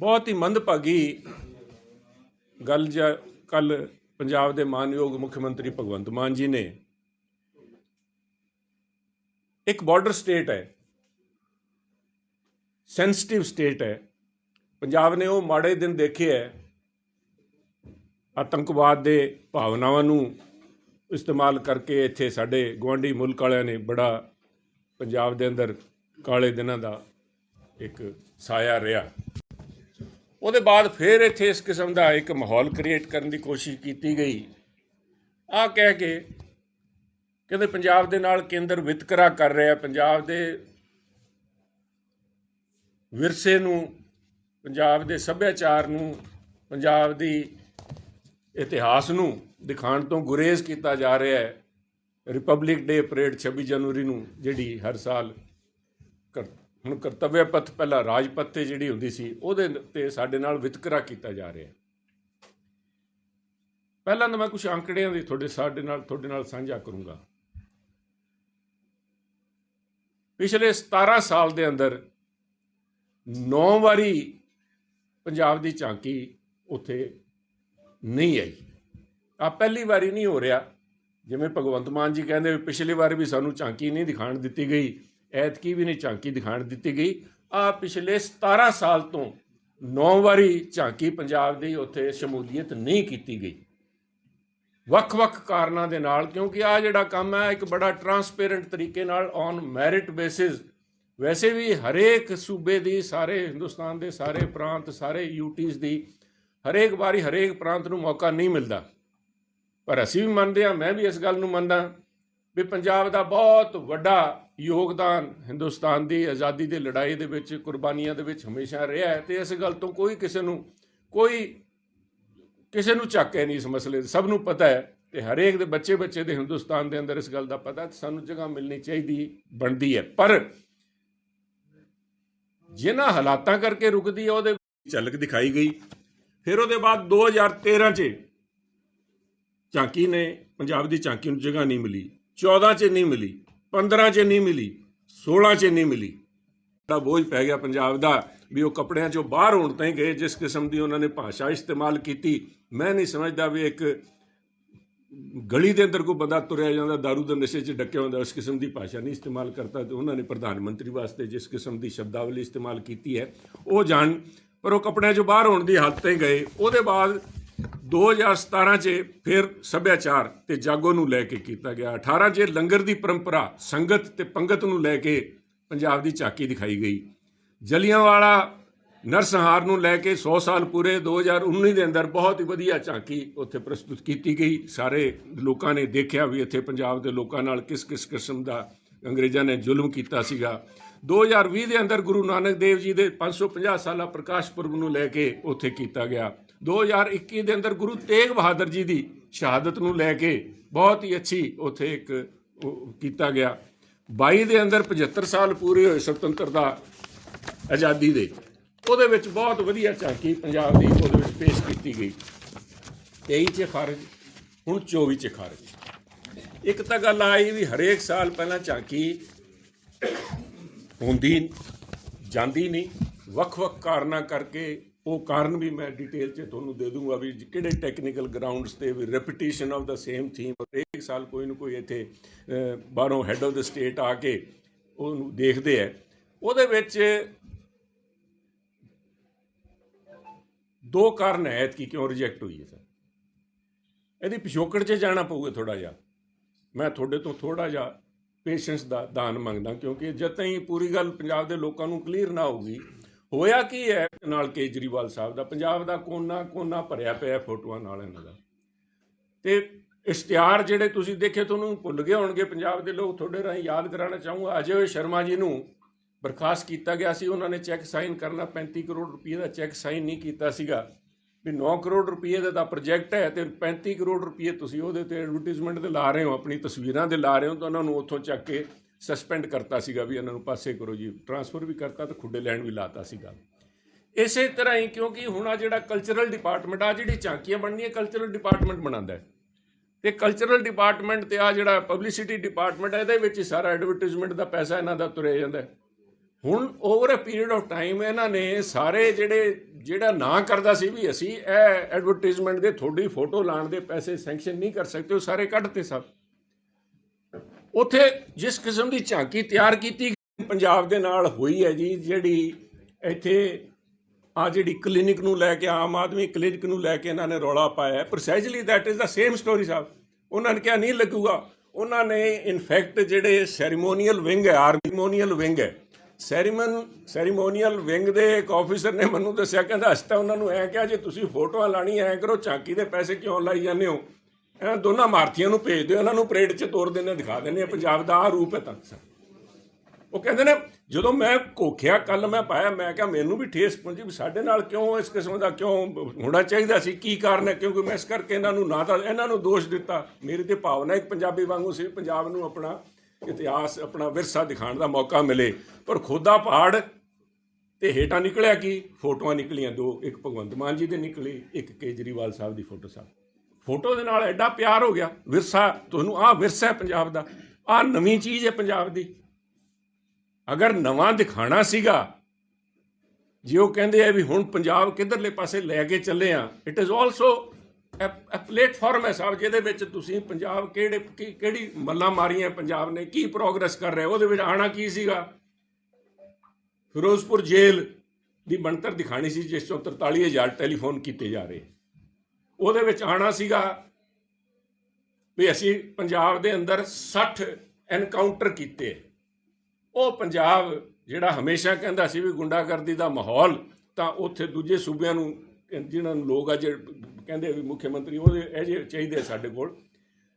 ਬਹੁਤ ਹੀ ਮੰਦਭਾਗੀ ਗੱਲ ਜਾਂ ਕੱਲ ਪੰਜਾਬ ਦੇ ਮਾਨਯੋਗ ਮੁੱਖ ਮੰਤਰੀ ਭਗਵੰਤ ਮਾਨ ਜੀ ਨੇ ਇੱਕ ਬਾਰਡਰ ਸਟੇਟ ਹੈ ਸੈਂਸਿਟਿਵ ਸਟੇਟ ਹੈ। ਪੰਜਾਬ ਨੇ ਉਹ ਮਾੜੇ ਦਿਨ ਦੇਖੇ ਹੈ, ਆਤੰਕਵਾਦ ਦੇ ਭਾਵਨਾਵਾਂ ਨੂੰ ਇਸਤੇਮਾਲ ਕਰਕੇ ਇੱਥੇ ਸਾਡੇ ਗਵਾਂਢੀ ਮੁਲਕ ਵਾਲਿਆਂ ਨੇ ਬੜਾ ਪੰਜਾਬ ਦੇ ਅੰਦਰ ਕਾਲੇ ਦਿਨਾਂ ਦਾ ਇੱਕ ਸਾਇਆ ਰਿਹਾ। ਉਹਦੇ ਬਾਅਦ ਫਿਰ ਇੱਥੇ ਇਸ ਕਿਸਮ ਦਾ ਇੱਕ ਮਾਹੌਲ ਕ੍ਰੀਏਟ ਕਰਨ ਦੀ ਕੋਸ਼ਿਸ਼ ਕੀਤੀ ਗਈ। ਆ ਕਹਿ ਕੇ ਕਹਿੰਦੇ ਪੰਜਾਬ ਦੇ ਨਾਲ ਕੇਂਦਰ ਵਿਤਕਰਾ ਕਰ ਰਿਹਾ, ਪੰਜਾਬ ਦੇ ਵਿਰਸੇ ਨੂੰ, ਪੰਜਾਬ ਦੇ ਸੱਭਿਆਚਾਰ ਨੂੰ, ਪੰਜਾਬ ਦੀ ਇਤਿਹਾਸ ਨੂੰ ਦਿਖਾਉਣ ਤੋਂ ਗੁਰੇਜ਼ ਕੀਤਾ ਜਾ ਰਿਹਾ ਹੈ। ਰਿਪਬਲਿਕ ਡੇ ਪਰੇਡ 26 ਜਨਵਰੀ ਨੂੰ, ਜਿਹੜੀ ਹਰ ਸਾਲ ਕਰ- ਹੁਣ ਕਰਤੱਵਯ ਪਥ ਪਹਿਲਾਂ ਰਾਜ ਪਥ ਤੇ ਜਿਹੜੀ ਹੁੰਦੀ ਸੀ, ਉਹਦੇ ਤੇ ਸਾਡੇ ਨਾਲ ਵਿਤਕਰਾ ਕੀਤਾ ਜਾ ਰਿਹਾ ਪਹਿਲਾਂ ਤਾਂ ਮੈਂ ਕੁਝ ਅੰਕੜਿਆਂ ਦੀ ਤੁਹਾਡੇ, ਸਾਡੇ ਨਾਲ, ਤੁਹਾਡੇ ਨਾਲ ਸਾਂਝਾ ਕਰੂੰਗਾ। ਪਿਛਲੇ 17 ਸਾਲ ਦੇ ਅੰਦਰ 9 ਵਾਰੀ ਪੰਜਾਬ ਦੀ ਝਾਂਕੀ ਉੱਥੇ ਨਹੀਂ ਆਈ। ਆ ਪਹਿਲੀ ਵਾਰੀ ਨਹੀਂ ਹੋ ਰਿਹਾ। ਜਿਵੇਂ ਭਗਵੰਤ ਮਾਨ ਜੀ ਕਹਿੰਦੇ ਵੀ ਪਿਛਲੀ ਵਾਰ ਵੀ ਸਾਨੂੰ ਝਾਂਕੀ ਨਹੀਂ ਦਿਖਾਣ ਦਿੱਤੀ ਗਈ। ਐਤਕੀ ਵੀ ਨਹੀਂ ਝਾਂਕੀ ਦਿਖਾਣ ਦਿੱਤੀ ਗਈ। ਆ ਪਿਛਲੇ 17 ਸਾਲ ਤੋਂ ਨੌ ਵਾਰੀ ਝਾਂਕੀ ਪੰਜਾਬ ਦੀ ਉੱਥੇ ਸ਼ਮੂਲੀਅਤ ਨਹੀਂ ਕੀਤੀ ਗਈ। ਵੱਖ-ਵੱਖ ਕਾਰਨਾਂ ਦੇ ਨਾਲ, ਕਿਉਂਕਿ ਆ ਜਿਹੜਾ ਕੰਮ ਹੈ, ਇੱਕ ਬੜਾ ਟਰਾਂਸਪੇਰੈਂਟ ਤਰੀਕੇ ਨਾਲ ਔਨ ਮੈਰਿਟ ਬੇਸਿਸ ਵੈਸੇ ਵੀ ਹਰੇਕ ਸੂਬੇ ਦੀ, ਸਾਰੇ ਹਿੰਦੁਸਤਾਨ ਦੇ ਸਾਰੇ ਪ੍ਰਾਂਤ, ਸਾਰੇ ਯੂਟੀਜ਼ ਦੀ ਹਰੇਕ ਵਾਰੀ ਹਰੇਕ ਪ੍ਰਾਂਤ ਨੂੰ ਮੌਕਾ ਨਹੀਂ ਮਿਲਦਾ। ਪਰ ਅਸੀਂ ਵੀ ਮੰਨਦੇ ਹਾਂ, ਮੈਂ ਵੀ ਇਸ ਗੱਲ ਨੂੰ ਮੰਨਦਾ। ਵੀ ਪੰਜਾਬ ਦਾ ਬਹੁਤ ਵੱਡਾ ਯੋਗਦਾਨ ਹਿੰਦੁਸਤਾਨ ਦੀ ਆਜ਼ਾਦੀ ਦੀ ਲੜਾਈ ਦੇ ਵਿੱਚ, ਕੁਰਬਾਨੀਆਂ ਦੇ ਵਿੱਚ ਹਮੇਸ਼ਾ ਰਿਹਾ ਹੈ ਤੇ ਇਸ ਗੱਲ ਤੋਂ ਕੋਈ ਕਿਸੇ ਨੂੰ, ਕੋਈ ਕਿਸੇ ਨੂੰ ਚੱਕ ਹੈ ਨਹੀਂ ਇਸ ਮਸਲੇ ਦਾ। ਸਭ ਨੂੰ ਪਤਾ ਹੈ ਤੇ ਹਰੇਕ ਦੇ ਬੱਚੇ ਬੱਚੇ ਦੇ ਹਿੰਦੁਸਤਾਨ ਦੇ ਅੰਦਰ ਇਸ ਗੱਲ ਦਾ ਪਤਾ ਤੇ ਸਾਨੂੰ ਜਗ੍ਹਾ ਮਿਲਣੀ ਚਾਹੀਦੀ, ਬਣਦੀ ਹੈ। ਪਰ ਜਿਨ੍ਹਾਂ ਹਾਲਾਤਾਂ ਕਰਕੇ ਰੁਕਦੀ ਹੈ, ਉਹਦੇ ਝਲਕ ਦਿਖਾਈ ਗਈ। ਫਿਰ ਉਹਦੇ ਬਾਅਦ 2013 ਚ ਝਾਂਕੀ ਨੇ, ਪੰਜਾਬ ਦੀ ਝਾਂਕੀ ਨੂੰ ਜਗ੍ਹਾ ਨਹੀਂ ਮਿਲੀ। 14 ਚ ਨਹੀਂ ਮਿਲੀ 15 ਚ ਨਹੀਂ ਮਿਲੀ 16 ਚ ਨਹੀਂ ਮਿਲੀ। ਬੜਾ ਬੋਝ ਪੈ ਗਿਆ ਪੰਜਾਬ ਦਾ ਵੀ ਉਹ ਕੱਪੜਿਆਂ ਚੋਂ ਬਾਹਰ ਹੋਣ ਤਾਈਂ ਗਏ, ਜਿਸ ਕਿਸਮ ਦੀ ਉਹਨਾਂ ਨੇ ਭਾਸ਼ਾ ਇਸਤੇਮਾਲ ਕੀਤੀ। ਮੈਂ ਨਹੀਂ ਸਮਝਦਾ ਵੀ ਇੱਕ ਗਲੀ ਦੇ ਅੰਦਰ ਕੋਈ ਬੰਦਾ ਤੁਰਿਆ ਜਾਂਦਾ दारू ਦੇ ਨਸ਼ੇ 'ਚ ਡੱਕਿਆ ਹੁੰਦਾ, ਉਸ ਕਿਸਮ ਦੀ ਭਾਸ਼ਾ ਨਹੀਂ ਇਸਤੇਮਾਲ ਕਰਤਾ ਤੇ ਉਹਨਾਂ ਨੇ ਪ੍ਰਧਾਨ ਮੰਤਰੀ ਵਾਸਤੇ ਜਿਸ ਕਿਸਮ ਦੀ ਸ਼ਬਦਾਵਲੀ ਇਸਤੇਮਾਲ ਕੀਤੀ ਹੈ, ਉਹ ਜਾਣ। ਪਰ ਉਹ ਕੱਪੜਿਆਂ 'ਚੋਂ ਬਾਹਰ ਹੋਣ ਦੀ ਹਾਲਤ ਤੇ ਗਏ, ਉਹਦੇ ਬਾਅਦ 2017 'ਚ ਫਿਰ ਸੱਭਿਆਚਾਰ ਤੇ ਜਾਗੋ ਨੂੰ ਲੈ ਕੇ ਕੀਤਾ ਗਿਆ। 18 'ਚ ਲੰਗਰ ਦੀ ਪਰੰਪਰਾ, ਸੰਗਤ ਤੇ ਪੰਗਤ ਨੂੰ ਲੈ ਕੇ ਪੰਜਾਬ ਦੀ ਝਾਕੀ ਦਿਖਾਈ ਗਈ। ਜਲੀਆਂਵਾਲਾ ਨਰਸੰਹਾਰ ਨੂੰ ਲੈ ਕੇ 100 ਸਾਲ ਪੂਰੇ 2019 ਦੇ ਅੰਦਰ ਬਹੁਤ ਹੀ ਵਧੀਆ ਝਾਕੀ ਉੱਥੇ ਪ੍ਰਸਤੁਤ ਕੀਤੀ ਗਈ। ਸਾਰੇ ਲੋਕਾਂ ਨੇ ਦੇਖਿਆ ਵੀ ਇੱਥੇ ਪੰਜਾਬ ਦੇ ਲੋਕਾਂ ਨਾਲ ਕਿਸ ਕਿਸ ਕਿਸਮ ਦਾ ਅੰਗਰੇਜ਼ਾਂ ਨੇ ਜ਼ੁਲਮ ਕੀਤਾ ਸੀਗਾ। 2020 ਦੇ ਅੰਦਰ ਗੁਰੂ ਨਾਨਕ ਦੇਵ ਜੀ ਦੇ 550 ਸਾਲਾ ਪ੍ਰਕਾਸ਼ ਪੁਰਬ ਨੂੰ ਲੈ ਕੇ ਉੱਥੇ ਕੀਤਾ ਗਿਆ। 2021 ਦੇ ਅੰਦਰ ਗੁਰੂ ਤੇਗ ਬਹਾਦਰ ਜੀ ਦੀ ਸ਼ਹਾਦਤ ਨੂੰ ਲੈ ਕੇ ਬਹੁਤ ਹੀ ਅੱਛੀ ਉੱਥੇ ਇੱਕ ਕੀਤਾ ਗਿਆ। 22 ਦੇ ਅੰਦਰ 75 ਸਾਲ ਪੂਰੇ ਹੋਏ ਸੁਤੰਤਰਤਾ ਆਜ਼ਾਦੀ ਦੇ। ਉਹਦੇ ਵਿੱਚ ਬਹੁਤ ਵਧੀਆ ਝਾਕੀ ਪੰਜਾਬ ਦੀ ਉਹਦੇ ਵਿੱਚ ਪੇਸ਼ ਕੀਤੀ ਗਈ। 23 ਚ ਖਾਰਜ, ਹੁਣ 24 ਚ ਖਾਰਜ। ਇੱਕ ਤਾਂ ਗੱਲ ਆਈ ਵੀ ਹਰੇਕ ਸਾਲ ਪਹਿਲਾਂ ਝਾਕੀ ਹੁੰਦੀ ਜਾਂਦੀ ਨਹੀਂ। ਵੱਖ-ਵੱਖ ਕਾਰਨਾਂ ਕਰਕੇ ਉਹ ਕਾਰਨ ਵੀ ਮੈਂ ਡਿਟੇਲ 'ਚ ਤੁਹਾਨੂੰ ਦੇ ਦੂੰਗਾ ਵੀ ਕਿਹੜੇ ਟੈਕਨੀਕਲ ਗਰਾਊਂਡਸ ਤੇ ਵੀ repetition of the same theme ਹਰੇਕ ਸਾਲ ਕੋਈ ਨਾ ਕੋਈ ਇੱਥੇ ਬਾਹਰੋਂ ਹੈੱਡ ਆਫ ਦਾ ਸਟੇਟ ਆ ਕੇ ਉਹਨੂੰ ਦੇਖਦੇ ਆ। ਉਹਦੇ ਵਿੱਚ ਦੋ ਕਾਰਨ ਹੈ ਕਿ ਕਿਉਂ ਰਿਜੈਕਟ ਹੋਈ ਹੈ ਸਰ? ਇਹਦੀ ਪਿਛੋਕੜ 'ਚ ਜਾਣਾ ਪਊਗਾ ਥੋੜਾ ਜਿਹਾ। ਮੈਂ ਤੁਹਾਡੇ ਤੋਂ ਥੋੜਾ ਜਿਹਾ ਪੇਸ਼ੈਂਸ ਦਾ ਦਾਨ ਮੰਗਦਾ ਕਿਉਂਕਿ ਜਦ ਤਾਈਂ ਪੂਰੀ ਗੱਲ ਪੰਜਾਬ ਦੇ ਲੋਕਾਂ ਨੂੰ ਕਲੀਅਰ ਨਾ ਹੋਊਗੀ ਹੋਇਆ ਕੀ ਹੈ? ਨਾਲ ਕੇਜਰੀਵਾਲ ਸਾਹਿਬ ਦਾ, ਪੰਜਾਬ ਦਾ ਕੋਨਾ ਕੋਨਾ ਭਰਿਆ ਪਿਆ ਫੋਟੋਆਂ ਨਾਲ ਇਹਨਾਂ ਦਾ। ਤੇ ਇਸ਼ਤਿਹਾਰ ਜਿਹੜੇ ਤੁਸੀਂ ਦੇਖੇ ਤੁਹਾਨੂੰ ਭੁੱਲ ਗਏ ਹੋਣਗੇ, ਪੰਜਾਬ ਦੇ ਲੋਕ ਤੁਹਾਡੇ ਰਾਹੀਂ ਯਾਦ ਕਰਾਉਣਾ ਚਾਹੂੰਗਾ। ਅਜੇ ਹੋਏ ਸ਼ਰਮਾ ਜੀ ਨੂੰ ਬਰਖਾਸਤ ਕੀਤਾ ਗਿਆ ਸੀ, ਉਹਨਾਂ ਨੇ ਚੈੱਕ ਸਾਈਨ ਕਰਨਾ 35 ਕਰੋੜ ਰੁਪਏ ਦਾ ਚੈੱਕ ਸਾਈਨ ਨਹੀਂ ਕੀਤਾ ਸੀਗਾ। ਵੀ 9 ਕਰੋੜ ਰੁਪਏ ਦਾ ਤਾਂ ਪ੍ਰੋਜੈਕਟ ਹੈ ਤੇ 35 ਕਰੋੜ ਰੁਪਏ ਤੁਸੀਂ ਉਹਦੇ ਤੇ ਐਡਵਰਟਾਈਜ਼ਮੈਂਟ 'ਤੇ ਲਾ ਰਹੇ ਹੋ, ਆਪਣੀ ਤਸਵੀਰਾਂ ਦੇ ਲਾ ਰਹੇ ਹੋ, ਤਾਂ ਉਹਨਾਂ ਨੂੰ ਉੱਥੋਂ ਚੱਕ ਕੇ ਸਸਪੈਂਡ ਕਰਤਾ ਸੀਗਾ ਵੀ ਇਹਨਾਂ ਨੂੰ ਪਾਸੇ ਕਰੋ ਜੀ। ਟਰਾਂਸਫਰ ਵੀ ਕਰਤਾ ਤੇ ਖੁੱਡੇ ਲੈਣ ਵੀ ਲਾਤਾ ਸੀਗਾ। ਇਸੇ ਤਰ੍ਹਾਂ ਹੀ ਕਿਉਂਕਿ ਹੁਣ ਆ ਜਿਹੜਾ ਕਲਚਰਲ ਡਿਪਾਰਟਮੈਂਟ ਆ ਜਿਹੜੀ ਝਾਂਕੀਆਂ ਬਣਨੀਆਂ ਕਲਚਰਲ ਡਿਪਾਰਟਮੈਂਟ ਬਣਾਉਂਦਾ ਹੈ। ਤੇ ਕਲਚਰਲ ਡਿਪਾਰਟਮੈਂਟ ਤੇ ਆ ਜਿਹੜਾ ਪਬਲਿਸਿਟੀ ਡਿਪਾਰਟਮੈਂਟ ਹੈ, ਇਹਦੇ ਵਿੱਚ ਹੀ ਸਾਰਾ ਐਡਵਰਟਾਈਜ਼ਮੈਂਟ ਦਾ ਪੈਸਾ ਇਹਨਾਂ ਦਾ ਤੁਰਿਆ ਜਾਂਦਾ ਹੁਣ over a period of time ਇਹਨਾਂ ਨੇ ਸਾਰੇ ਜਿਹੜੇ, ਜਿਹੜਾ ਨਾ ਕਰਦਾ ਸੀ ਵੀ ਅਸੀਂ ਇਹ ਐਡਵਰਟਾਈਜ਼ਮੈਂਟ ਦੇ ਤੁਹਾਡੀ ਫੋਟੋ ਲਾਣ ਦੇ ਪੈਸੇ ਸੈਂਕਸ਼ਨ ਨਹੀਂ ਕਰ ਸਕਦੇ, ਉਹ ਸਾਰੇ ਕੱਢਤੇ ਸਭ। ਉੱਥੇ ਜਿਸ ਕਿਸਮ ਦੀ ਝਾਂਕੀ ਤਿਆਰ ਕੀਤੀ ਪੰਜਾਬ ਦੇ ਨਾਲ ਹੋਈ ਹੈ ਜੀ, ਜਿਹੜੀ ਇੱਥੇ ਆ ਜਿਹੜੀ ਕਲੀਨਿਕ ਨੂੰ ਲੈ ਕੇ, ਆਮ ਆਦਮੀ ਕਲੀਨਿਕ ਨੂੰ ਲੈ ਕੇ ਇਹਨਾਂ ਨੇ ਰੌਲਾ ਪਾਇਆ precisely that is the same story ਸਾਹਿਬ। ਉਹਨਾਂ ਨੇ ਕਿਹਾ ਨਹੀਂ ਲੱਗੂਗਾ। ਉਹਨਾਂ ਨੇ ਇਨਫੈਕਟ ਜਿਹੜੇ ਸੈਰੀਮੋਨੀਅਲ ਵਿੰਗ ਹੈ ਆਰਮੋਨੀਅਲ ਵਿੰਗ ਹੈ ਸੈਰੀਮਨ ਸੈਰੀਮੋਨੀਅਲ ਵਿੰਗ ਦੇ ਇੱਕ ਆਫੀਸਰ ਨੇ ਮੈਨੂੰ ਦੱਸਿਆ, ਕਹਿੰਦਾ ਅਸੀਂ ਤਾਂ ਉਹਨਾਂ ਨੂੰ ਐ ਕਿਹਾ, ਜੇ ਤੁਸੀਂ ਫੋਟੋਆਂ ਲਾਣੀ ਐ ਕਰੋ, ਝਾਂਕੀ ਦੇ ਪੈਸੇ ਕਿਉਂ ਲਾਈ ਜਾਂਦੇ ਹੋ? ਇਹਨਾਂ ਦੋਨਾਂ ਮਾਰਥੀਆਂ ਨੂੰ ਭੇਜ ਦਿਓ, ਇਹਨਾਂ ਨੂੰ ਪਰੇਡ 'ਚ ਤੋਰ ਦਿੰਦੇ, ਦਿਖਾ ਦਿੰਦੇ ਆ, ਪੰਜਾਬ ਦਾ ਆ ਰੂਪ ਹੈ ਤਾਂ ਸਰ ਉਹ ਕਹਿੰਦੇ ਨੇ, ਜਦੋਂ ਮੈਂ ਕੋਖਿਆ ਕੱਲ ਮੈਂ ਪਾਇਆ, ਮੈਂ ਕਿਹਾ ਮੈਨੂੰ ਵੀ ਠੇਸ ਪਹੁੰਚੀ ਵੀ ਸਾਡੇ ਨਾਲ ਕਿਉਂ ਇਸ ਕਿਸਮ ਦਾ ਕਿਉਂ ਹੋਣਾ ਚਾਹੀਦਾ ਸੀ, ਕੀ ਕਾਰਨ ਹੈ? ਕਿਉਂਕਿ ਮੈਂ ਇਸ ਕਰਕੇ ਇਹਨਾਂ ਨੂੰ ਨਾ ਤਾਂ, ਇਹਨਾਂ ਨੂੰ ਦੋਸ਼ ਦਿੱਤਾ। ਮੇਰੀ ਤੇ ਭਾਵਨਾ ਇੱਕ ਪੰਜਾਬੀ ਵਾਂਗੂ ਸੀ, ਪੰਜਾਬ ਨੂੰ ਆਪਣਾ ਇਤਿਹਾਸ, ਆਪਣਾ ਵਿਰਸਾ ਦਿਖਾਉਣ ਦਾ ਮੌਕਾ ਮਿਲੇ। ਪਰ ਖੋਦਾ ਪਹਾੜ ਤੇ ਹੇਠਾਂ ਨਿਕਲਿਆ ਕੀ? ਫੋਟੋਆਂ ਨਿਕਲੀਆਂ, ਦੋ, ਇੱਕ ਭਗਵੰਤ ਮਾਨ ਜੀ ਦੇ ਨਿਕਲੀ, ਇੱਕ ਕੇਜਰੀਵਾਲ ਸਾਹਿਬ ਦੀ ਫੋਟੋ ਸਾਹਿਬ ਫੋਟੋ ਦੇ ਨਾਲ ਐਡਾ ਪਿਆਰ ਹੋ ਗਿਆ, ਵਿਰਸਾ, ਤੁਹਾਨੂੰ ਆਹ ਵਿਰਸਾ ਹੈ ਪੰਜਾਬ ਦਾ, ਆਹ ਨਵੀਂ ਚੀਜ਼ ਹੈ ਪੰਜਾਬ ਦੀ। ਅਗਰ ਨਵਾਂ ਦਿਖਾਣਾ ਸੀਗਾ, ਜੇ ਉਹ ਕਹਿੰਦੇ ਆ ਵੀ ਹੁਣ ਪੰਜਾਬ ਕਿੱਧਰਲੇ ਪਾਸੇ ਲੈ ਕੇ ਚੱਲੇ ਆ it is also a platform ਹੈ ਸਾਹਿਬ ਜਿਹਦੇ ਵਿੱਚ ਤੁਸੀਂ ਪੰਜਾਬ ਕਿਹੜੇ, ਕੀ- ਕਿਹੜੀ ਮੱਲਾਂ ਮਾਰੀਆਂ ਪੰਜਾਬ ਨੇ, ਕੀ ਪ੍ਰੋਗਰੈਸ ਕਰ ਰਿਹਾ, ਉਹਦੇ ਵਿੱਚ ਆਣਾ ਕੀ ਸੀਗਾ? ਫਿਰੋਜ਼ਪੁਰ ਜੇਲ੍ਹ ਦੀ ਬਣਤਰ ਦਿਖਾਣੀ ਸੀ, ਜਿਸ ਚੋਂ 43000 ਟੈਲੀਫੋਨ ਕੀਤੇ ਜਾ ਰਹੇ। ਉਹਦੇ ਵਿੱਚ ਆਣਾ ਸੀਗਾ ਵੀ ਅਸੀਂ ਪੰਜਾਬ ਦੇ ਅੰਦਰ 60 ਐਨਕਾਊਂਟਰ ਕੀਤੇ। ਉਹ ਪੰਜਾਬ ਜਿਹੜਾ ਹਮੇਸ਼ਾ ਕਹਿੰਦਾ ਸੀ ਵੀ ਗੁੰਡਾਗਰਦੀ ਦਾ ਮਾਹੌਲ, ਤਾਂ ਉੱਥੇ ਦੂਜੇ ਸੂਬਿਆਂ ਨੂੰ, ਜਿਹਨਾਂ ਨੂੰ ਲੋਕ ਅਜੇ ਕਹਿੰਦੇ ਵੀ ਮੁੱਖ ਮੰਤਰੀ ਉਹਦੇ ਅਜੇ ਚਾਹੀਦੇ ਸਾਡੇ ਕੋਲ।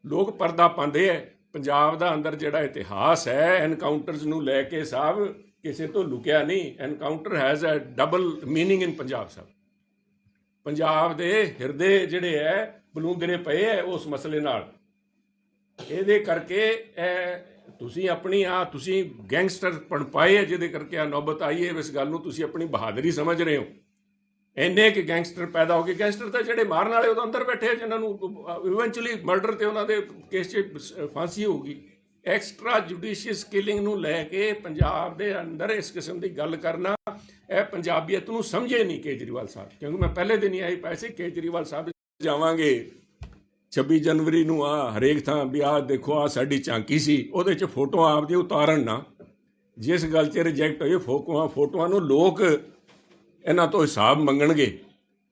ਲੋਕ ਪਰਦਾ ਪਾਉਂਦੇ ਐ ਪੰਜਾਬ ਦਾ ਅੰਦਰ ਜਿਹੜਾ ਇਤਿਹਾਸ ਹੈ ਐਨਕਾਊਂਟਰਸ ਨੂੰ ਲੈ ਕੇ ਸਾਹਿਬ ਕਿਸੇ ਤੋਂ ਲੁਕਿਆ ਨਹੀਂ। Encounter has a double meaning in Punjab ਸਾਹਿਬ ਪੰਜਾਬ ਦੇ ਹਿਰਦੇ ਜਿਹੜੇ ਐ ਬਲੂੰਦਰੇ ਪਏ ਐ ਉਸ ਮਸਲੇ ਨਾਲ। ਇਹਦੇ ਕਰਕੇ ਇਹ ਤੁਸੀਂ ਆਪਣੀ ਆ, ਤੁਸੀਂ ਗੈਂਗਸਟਰ ਪਣ ਪਾਏ ਹੈ ਜਿਹਦੇ ਕਰਕੇ ਆ ਨੌਬਤ ਆਈ ਹੈ ਇਸ ਗੱਲ ਨੂੰ ਤੁਸੀਂ ਆਪਣੀ ਬਹਾਦਰੀ ਸਮਝ ਰਹੇ ਹੋ। ਇੰਨੇ ਕਿ ਗੈਂਗਸਟਰ ਪੈਦਾ ਹੋ ਗਏ। ਗੈਂਗਸਟਰ ਤਾਂ ਜਿਹੜੇ ਮਾਰਨ ਵਾਲੇ ਉਹ ਤਾਂ ਅੰਦਰ ਬੈਠੇ ਆ, ਜਿਨ੍ਹਾਂ ਨੂੰ ਇਵੈਂਚੁਅਲੀ ਮਰਡਰ ਤੇ ਉਹਨਾਂ ਦੇ ਕੇਸ 'ਚ ਫਾਂਸੀ ਹੋਊਗੀ। ਐਕਸਟਰਾ ਜੁਡੀਸ਼ੀਅਸ ਕਿਲਿੰਗ ਨੂੰ ਲੈ ਕੇ ਪੰਜਾਬ ਦੇ ਅੰਦਰ ਇਸ ਕਿਸਮ ਦੀ ਗੱਲ ਕਰਨਾ ਇਹ ਪੰਜਾਬੀਅਤ ਨੂੰ ਸਮਝੇ ਨਹੀਂ ਕੇਜਰੀਵਾਲ ਸਾਹਿਬ, ਕਿਉਂਕਿ ਮੈਂ ਪਹਿਲੇ ਦਿਨ ਹੀ ਆਈ ਪੈਸੇ ਕੇਜਰੀਵਾਲ ਸਾਹਿਬ ਜਾਵਾਂਗੇ। 26 ਜਨਵਰੀ ਨੂੰ ਆ ਹਰੇਕ ਥਾਂ ਵੀ ਆ, ਦੇਖੋ ਆ ਸਾਡੀ ਝਾਂਕੀ ਸੀ, ਉਹਦੇ 'ਚ ਫੋਟੋਆਂ ਆਪਦੀ ਉਤਾਰਨ ਨਾ। ਜਿਸ ਗੱਲ 'ਚ ਰਿਜੈਕਟ ਹੋਏ ਫੋਟੋਆਂ ਫੋਟੋਆਂ ਨੂੰ ਲੋਕ ਇਹਨਾਂ ਤੋਂ ਹਿਸਾਬ ਮੰਗਣਗੇ।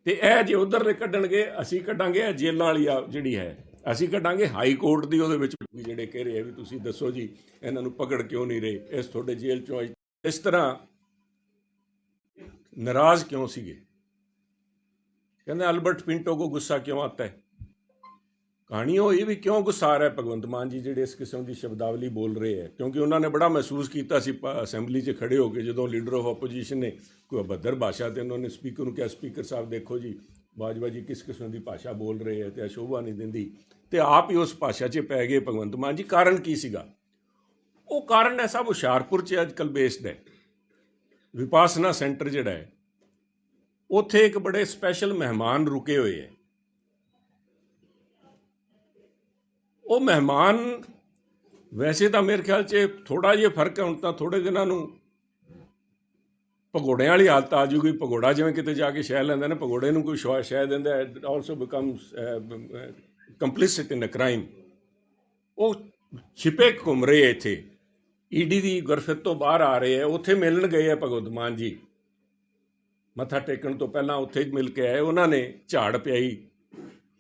ਤੇ ਇਹ ਜੇ ਉਧਰ ਕੱਢਣਗੇ, ਅਸੀਂ ਕੱਢਾਂਗੇ, ਇਹ ਜੇਲਾਂ ਵਾਲੀ ਆ ਜਿਹੜੀ ਹੈ, ਅਸੀਂ ਕੱਢਾਂਗੇ ਹਾਈ ਕੋਰਟ ਦੀ, ਉਹਦੇ ਵਿੱਚ ਵੀ ਜਿਹੜੇ ਕਹਿ ਰਹੇ ਆ ਵੀ ਤੁਸੀਂ ਦੱਸੋ ਜੀ, ਇਹਨਾਂ ਨੂੰ ਪਕੜ ਕਿਉਂ ਨਹੀਂ ਰਹੇ, ਇਸ ਤੁਹਾਡੇ ਜੇਲ੍ਹ ਚੋਂ ਇਸ ਤਰ੍ਹਾਂ ਨਾਰਾਜ਼ ਕਿਉਂ ਸੀਗੇ ਕਹਿੰਦੇ ਅਲਬਰਟ ਪਿੰਟੋ ਕੋ ਗੁੱਸਾ ਕਿਉਂ ਆਤਾ ਹੈ ਕਹਾਣੀ ਉਹ ਇਹ ਵੀ ਕਿਉਂ ਗੁੱਸਾ ਆ ਰਿਹਾ ਭਗਵੰਤ ਮਾਨ ਜੀ ਜਿਹੜੇ ਇਸ ਕਿਸਮ ਦੀ ਸ਼ਬਦਾਵਲੀ ਬੋਲ ਰਹੇ ਹੈ ਕਿਉਂਕਿ ਉਹਨਾਂ ਨੇ ਬੜਾ ਮਹਿਸੂਸ ਕੀਤਾ ਸੀ ਪ- ਅਸੈਂਬਲੀ 'ਚ ਖੜੇ ਹੋ ਕੇ ਜਦੋਂ ਲੀਡਰ ਆਫ ਆਪੋਜੀਸ਼ਨ ਨੇ ਕੋਈ ਅਭੱਦਰ ਭਾਸ਼ਾ ਤੇ ਉਹਨਾਂ ਨੇ ਸਪੀਕਰ ਨੂੰ ਕਿਹਾ ਸਪੀਕਰ ਸਾਹਿਬ ਦੇਖੋ ਜੀ ਬਾਜਵਾ ਜੀ ਕਿਸ ਕਿਸਮ ਦੀ ਭਾਸ਼ਾ ਬੋਲ ਰਹੇ ਹੈ ਤੇ ਅਸ਼ੋਭਾ ਨਹੀਂ ਦਿੰਦੀ ਤੇ ਆਪ ਹੀ ਉਸ ਭਾਸ਼ਾ 'ਚ ਪੈ ਗਏ ਭਗਵੰਤ ਮਾਨ ਜੀ ਕਾਰਨ ਕੀ ਸੀਗਾ ਉਹ ਕਾਰਨ ਹੈ ਸਭ ਹੁਸ਼ਿਆਰਪੁਰ 'ਚ ਅੱਜ ਕੱਲ ਬੇਸਡ ਹੈ ਵਿਪਾਸਨਾ ਸੈਂਟਰ ਜਿਹੜਾ ਹੈ, ਉੱਥੇ ਇੱਕ ਬੜੇ ਸਪੈਸ਼ਲ ਮਹਿਮਾਨ ਰੁਕੇ ਹੋਏ ਹੈ। ਉਹ ਮਹਿਮਾਨ ਵੈਸੇ ਤਾਂ ਮੇਰੇ ਖਿਆਲ 'ਚ ਥੋੜਾ ਜਿਹਾ ਫ਼ਰਕ ਹੈ, ਹੁਣ ਤਾਂ ਥੋੜੇ ਦਿਨਾਂ ਨੂੰ ਪਗੋੜਿਆਂ ਵਾਲੀ ਹਾਲਤ ਆ ਜੂਗੀ। ਪਗੋੜਾ ਜਿਵੇਂ ਕਿਤੇ ਜਾ ਕੇ ਸ਼ਹਿ ਲੈਂਦਾ ਨੇ ਪਗੋੜੇ ਨੂੰ ਕੋਈ ਸ਼ਵਾ- ਸ਼ਹਿ ਦਿੰਦਾ it also becomes complicit in a crime ਉਹ ਛਿਪੇ ਘੁੰਮ ਰਹੇ ਹੈ ਇੱਥੇ। ਈਡੀ ਦੀ ਗੁਰਫਤ ਤੋਂ ਬਾਹਰ ਆ ਰਹੇ ਹੈ ਉੱਥੇ ਮਿਲਣ ਗਏ ਹੈ ਭਗਵੰਤ ਮਾਨ ਜੀ। ਮੱਥਾ ਟੇਕਣ ਤੋਂ ਪਹਿਲਾਂ ਉੱਥੇ ਮਿਲ ਕੇ ਆਏ, ਉਹਨਾਂ ਨੇ ਝਾੜ ਪਿਆਈ।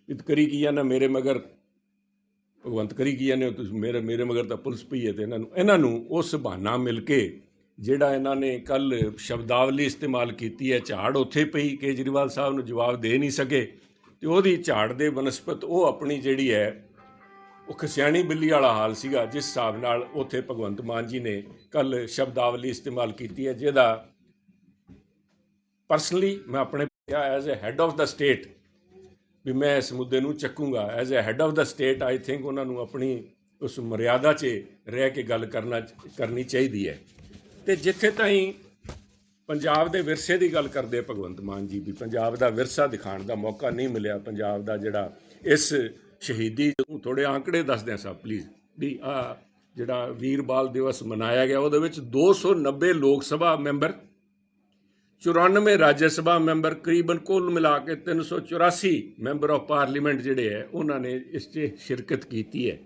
ਇਤ ਕਰੀ ਕੀ ਨਾ ਮੇਰੇ ਮਗਰ? ਭਗਵੰਤ ਕਰੀ ਕੀ ਜਾਂਦੇ ਤੁਸੀਂ? ਮੇਰੇ ਮੇਰੇ ਮਗਰ ਤਾਂ ਪੁਲਿਸ ਪਈ ਹੈ ਤੇ ਇਹਨਾਂ ਨੂੰ ਇਹਨਾਂ ਨੂੰ ਉਸ ਬਹਾਨਾ ਮਿਲ ਕੇ ਜਿਹੜਾ ਇਹਨਾਂ ਨੇ ਕੱਲ ਸ਼ਬਦਾਵਲੀ ਇਸਤੇਮਾਲ ਕੀਤੀ ਹੈ, ਝਾੜ ਉੱਥੇ ਪਈ, ਕੇਜਰੀਵਾਲ ਸਾਹਿਬ ਨੂੰ ਜਵਾਬ ਦੇ ਨਹੀਂ ਸਕੇ। ਤੇ ਉਹਦੀ ਝਾੜ ਦੇ ਬਨਸਪਤ, ਉਹ ਆਪਣੀ ਜਿਹੜੀ ਹੈ ਉਹ ਖਸਿਆਣੀ ਬਿੱਲੀ ਵਾਲਾ ਹਾਲ ਸੀਗਾ, ਜਿਸ ਹਿਸਾਬ ਨਾਲ ਉੱਥੇ ਭਗਵੰਤ ਮਾਨ ਜੀ ਨੇ ਕੱਲ ਸ਼ਬਦਾਵਲੀ ਇਸਤੇਮਾਲ ਕੀਤੀ ਹੈ, ਜਿਹਦਾ ਪਰਸਨਲੀ ਮੈਂ ਆਪਣੇ ਕਿਹਾ as a head of the state ਵੀ ਮੈਂ ਇਸ ਮੁੱਦੇ ਨੂੰ ਚੱਕੂੰਗਾ। As a head of the state I think ਉਹਨਾਂ ਨੂੰ ਆਪਣੀ ਉਸ ਮਰਿਆਦਾ 'ਚ ਰਹਿ ਕੇ ਗੱਲ ਕਰਨਾ, ਕਰਨੀ ਚਾਹੀਦੀ ਹੈ। ਤੇ ਜਿੱਥੇ ਤਾਈਂ ਪੰਜਾਬ ਦੇ ਵਿਰਸੇ ਦੀ ਗੱਲ ਕਰਦੇ ਭਗਵੰਤ ਮਾਨ ਜੀ ਵੀ ਪੰਜਾਬ ਦਾ ਵਿਰਸਾ ਦਿਖਾਉਣ ਦਾ ਮੌਕਾ ਨਹੀਂ ਮਿਲਿਆ। ਪੰਜਾਬ ਦਾ ਜਿਹੜਾ ਇਸ ਸ਼ਹੀਦੀ ਤੁਹਾਨੂੰ ਥੋੜੇ ਆંકੜੇ ਦੱਸਦੇ ਆ ਸਾਹਿਬ ਪਲੀਜ਼ ਵੀ ਆ ਜਿਹੜਾ ਵੀਰ ਬਾਲ ਦਿਵਸ ਮਨਾਇਆ ਗਿਆ, ਉਹਦੇ ਵਿੱਚ 290 ਲੋਕ ਸਭਾ ਮੈਂਬਰ 94 ਰਾਜ ਸਭਾ ਮੈਂਬਰ, ਕਰੀਬਨ ਕੁੱਲ ਮਿਲਾ ਕੇ 384 ਮੈਂਬਰ ਆਫ ਪਾਰਲੀਮੈਂਟ ਜਿਹੜੇ ਹੈ, ਉਹਨਾਂ ਨੇ ਇਸ 'ਚ ਸ਼ਿਰਕਤ ਕੀਤੀ ਹੈ।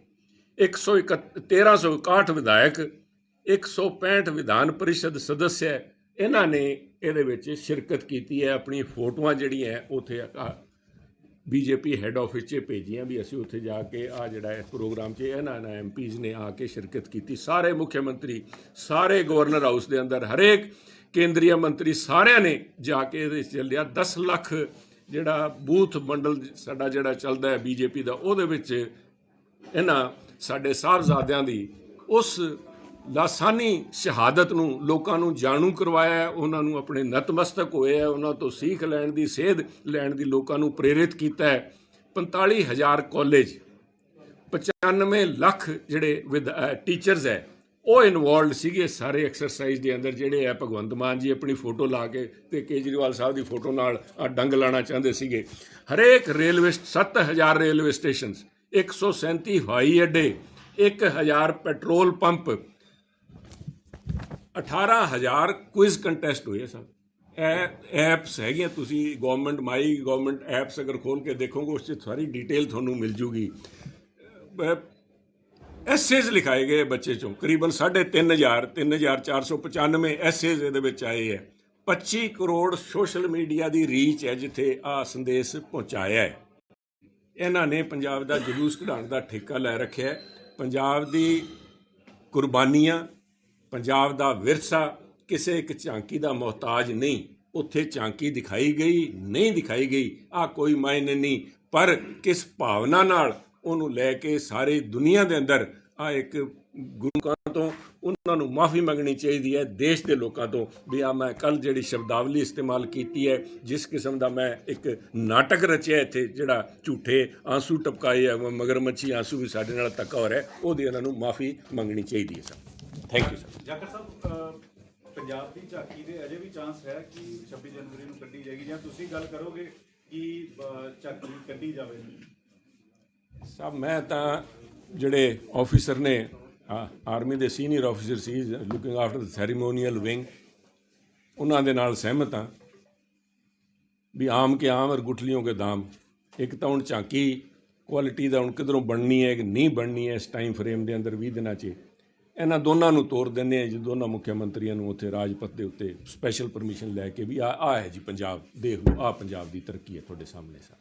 1361 ਵਿਧਾਇਕ 165 ਵਿਧਾਨ ਪਰਿਸ਼ਦ ਸਦੱਸਿਆ ਇਹਨਾਂ ਨੇ ਇਹਦੇ ਵਿੱਚ ਸ਼ਿਰਕਤ ਕੀਤੀ ਹੈ ਆਪਣੀ ਫੋਟੋਆਂ ਜਿਹੜੀਆਂ ਉੱਥੇ ਬੀਜੇਪੀ ਹੈੱਡ ਆਫਿਸ 'ਚ ਭੇਜੀਆਂ ਵੀ ਅਸੀਂ ਉੱਥੇ ਜਾ ਕੇ ਆ ਜਿਹੜਾ ਹੈ ਪ੍ਰੋਗਰਾਮ 'ਚ ਇਹਨਾਂ ਨਾ ਐਮਪੀਜ਼ ਨੇ ਆ ਕੇ ਸ਼ਿਰਕਤ ਕੀਤੀ। ਸਾਰੇ ਮੁੱਖ ਮੰਤਰੀ, ਸਾਰੇ ਗਵਰਨਰ ਹਾਊਸ ਦੇ ਅੰਦਰ ਹਰੇਕ ਕੇਂਦਰੀ ਮੰਤਰੀ ਸਾਰਿਆਂ ਨੇ ਜਾ ਕੇ ਇਹਦੇ 'ਚ ਚੱਲਿਆ। 10 ਲੱਖ ਜਿਹੜਾ ਬੂਥ ਮੰਡਲ ਸਾਡਾ ਜਿਹੜਾ ਚੱਲਦਾ ਹੈ ਬੀਜੇਪੀ ਦਾ, ਉਹਦੇ ਵਿੱਚ ਇਹਨਾਂ ਸਾਡੇ ਸਾਹਿਬਜ਼ਾਦਿਆਂ ਦੀ ਉਸ ਲਾਸਾਨੀ ਸ਼ਹਾਦਤ ਨੂੰ ਲੋਕਾਂ ਨੂੰ ਜਾਣੂ ਕਰਵਾਇਆ ਉਹਨਾਂ ਨੂੰ ਆਪਣੇ ਨਤਮਸਤਕ ਹੋਏ ਹੈ, ਉਹਨਾਂ ਤੋਂ ਸਿੱਖ ਲੈਣ ਦੀ, ਸੇਧ ਲੈਣ ਦੀ ਲੋਕਾਂ ਨੂੰ ਪ੍ਰੇਰਿਤ ਕੀਤਾ ਹੈ। 45000 ਕਾਲਜ 95 ਲੱਖ ਜਿਹੜੇ ਟੀਚਰਸ ਹੈ, ਉਹ ਇਨਵੋਲਡ ਸੀਗੇ ਸਾਰੇ ਐਕਸਰਸਾਈਜ਼ ਦੇ ਅੰਦਰ ਜਿਹੜੇ ਹੈ, ਭਗਵੰਤ ਮਾਨ ਜੀ ਆਪਣੀ ਫੋਟੋ ਲਾ ਕੇ ਤੇ ਕੇਜਰੀਵਾਲ ਸਾਹਿਬ ਦੀ ਫੋਟੋ ਨਾਲ ਆਹ ਡੰਗ ਲਾਣਾ ਚਾਹੁੰਦੇ ਸੀਗੇ। ਹਰੇਕ ਰੇਲਵੇ 7000 ਰੇਲਵੇ ਸਟੇਸ਼ਨਸ 137 ਹਵਾਈ ਅੱਡੇ 1000 ਪੈਟਰੋਲ ਪੰਪ 18000 ਕੁਇਜ਼ ਕੰਟੈਸਟ ਹੋਏ ਸਨ ਇਹ ਐਪਸ ਹੈਗੀਆਂ ਤੁਸੀਂ ਗਵਰਨਮੈਂਟ ਮਾਈ ਗਵਰਨਮੈਂਟ ਐਪਸ ਅਗਰ ਖੋਲ ਕੇ ਦੇਖੋਗੇ, ਉਸ 'ਚ ਸਾਰੀ ਡਿਟੇਲ ਤੁਹਾਨੂੰ ਮਿਲ ਜੂਗੀ। ਐਸੇਜ਼ ਲਿਖਾਏ ਗਏ ਬੱਚੇ ਚੋਂ। ਕਰੀਬਨ 3500 3495 ਐਸੇਜ਼ ਇਹਦੇ ਵਿੱਚ ਆਏ ਹੈ 25 ਕਰੋੜ ਸੋਸ਼ਲ ਮੀਡੀਆ ਦੀ ਰੀਚ ਹੈ ਜਿੱਥੇ ਆ ਸੰਦੇਸ਼ ਪਹੁੰਚਾਇਆ ਹੈ। ਇਹਨਾਂ ਨੇ ਪੰਜਾਬ ਦਾ ਜਲੂਸ ਕਢਾਉਣ ਦਾ ਠੇਕਾ ਲੈ ਰੱਖਿਆ ਹੈ। ਪੰਜਾਬ ਦੀ ਕੁਰਬਾਨੀਆਂ ਪੰਜਾਬ ਦਾ ਵਿਰਸਾ ਕਿਸੇ ਇੱਕ ਝਾਂਕੀ ਦਾ ਮੁਹਤਾਜ ਨਹੀਂ, ਉੱਥੇ ਝਾਂਕੀ ਦਿਖਾਈ ਗਈ, ਨਹੀਂ ਦਿਖਾਈ ਗਈ, ਆ ਕੋਈ ਮਾਇਨੇ ਨਹੀਂ। ਪਰ ਕਿਸ ਭਾਵਨਾ ਨਾਲ ਉਹਨੂੰ ਲੈ ਕੇ ਸਾਰੀ ਦੁਨੀਆ ਦੇ ਅੰਦਰ ਆ ਇੱਕ ਗੁਰੂਆਂ ਤੋਂ ਉਹਨਾਂ ਨੂੰ ਮਾਫੀ ਮੰਗਣੀ ਚਾਹੀਦੀ ਹੈ, ਦੇਸ਼ ਦੇ ਲੋਕਾਂ ਤੋਂ, ਵੀ ਆ ਮੈਂ ਕੱਲ ਜਿਹੜੀ ਸ਼ਬਦਾਵਲੀ ਇਸਤੇਮਾਲ ਕੀਤੀ ਹੈ, ਜਿਸ ਕਿਸਮ ਦਾ ਮੈਂ ਇੱਕ ਨਾਟਕ ਰਚਿਆ ਇੱਥੇ, ਜਿਹੜਾ ਝੂਠੇ ਆਂਸੂ ਟਪਕਾਏ ਆ, ਮਗਰਮੱਛੀ ਆਂਸੂ ਵੀ ਸਾਡੇ ਨਾਲ ਧੱਕਾ ਹੋ ਰਿਹਾ ਉਹਦੀ ਇਹਨਾਂ ਨੂੰ ਮਾਫੀ ਮੰਗਣੀ ਚਾਹੀਦੀ ਹੈ sir. Thank you sir Jakhar ਸਾਹਿਬ ਪੰਜਾਬ ਦੀ ਝਾਕੀ ਦੇ ਅਜੇ ਵੀ ਚਾਂਸ ਹੈ ਕਿ 26 ਜਨਵਰੀ ਨੂੰ ਕੱਢੀ ਜਾਏਗੀ ਜਾਂ ਤੁਸੀਂ ਗੱਲ ਕਰੋਗੇ ਕਿ ਝਾਕੀ ਕੱਢੀ ਜਾਵੇ? ਸਭ ਮੈਂ ਤਾਂ ਜਿਹੜੇ ਆਫੀਸਰ ਨੇ ਆਰਮੀ ਦੇ senior officer C looking after the ceremonial wing ਉਹਨਾਂ ਦੇ ਨਾਲ ਸਹਿਮਤ ਹਾਂ ਵੀ ਆਮ ਕੇ ਆਮ ਔਰ ਗੁਠਲੀਆਂ ਕੇ ਦਾਮ। ਇੱਕ ਤਾਂ ਹੁਣ ਝਾਂਕੀ ਕੁਆਲਿਟੀ ਦਾ ਹੁਣ ਕਿਧਰੋਂ ਬਣਨੀ ਹੈ ਕਿ ਨਹੀਂ ਬਣਨੀ ਹੈ ਇਸ ਟਾਈਮ ਫਰੇਮ ਦੇ ਅੰਦਰ 20 ਦਿਨਾਂ 'ਚ ਇਹਨਾਂ ਦੋਨਾਂ ਨੂੰ ਤੋਰ ਦਿੰਦੇ ਆ ਜੀ ਦੋਨਾਂ ਮੁੱਖ ਮੰਤਰੀਆਂ ਨੂੰ ਉੱਥੇ ਰਾਜਪਥ ਦੇ ਉੱਤੇ ਸਪੈਸ਼ਲ ਪਰਮਿਸ਼ਨ ਲੈ ਕੇ ਵੀ ਆ ਆ ਹੈ ਜੀ ਪੰਜਾਬ ਦੇਖ ਲਓ ਆ ਪੰਜਾਬ ਦੀ ਤਰੱਕੀ ਹੈ ਤੁਹਾਡੇ ਸਾਹਮਣੇ ਸਰ।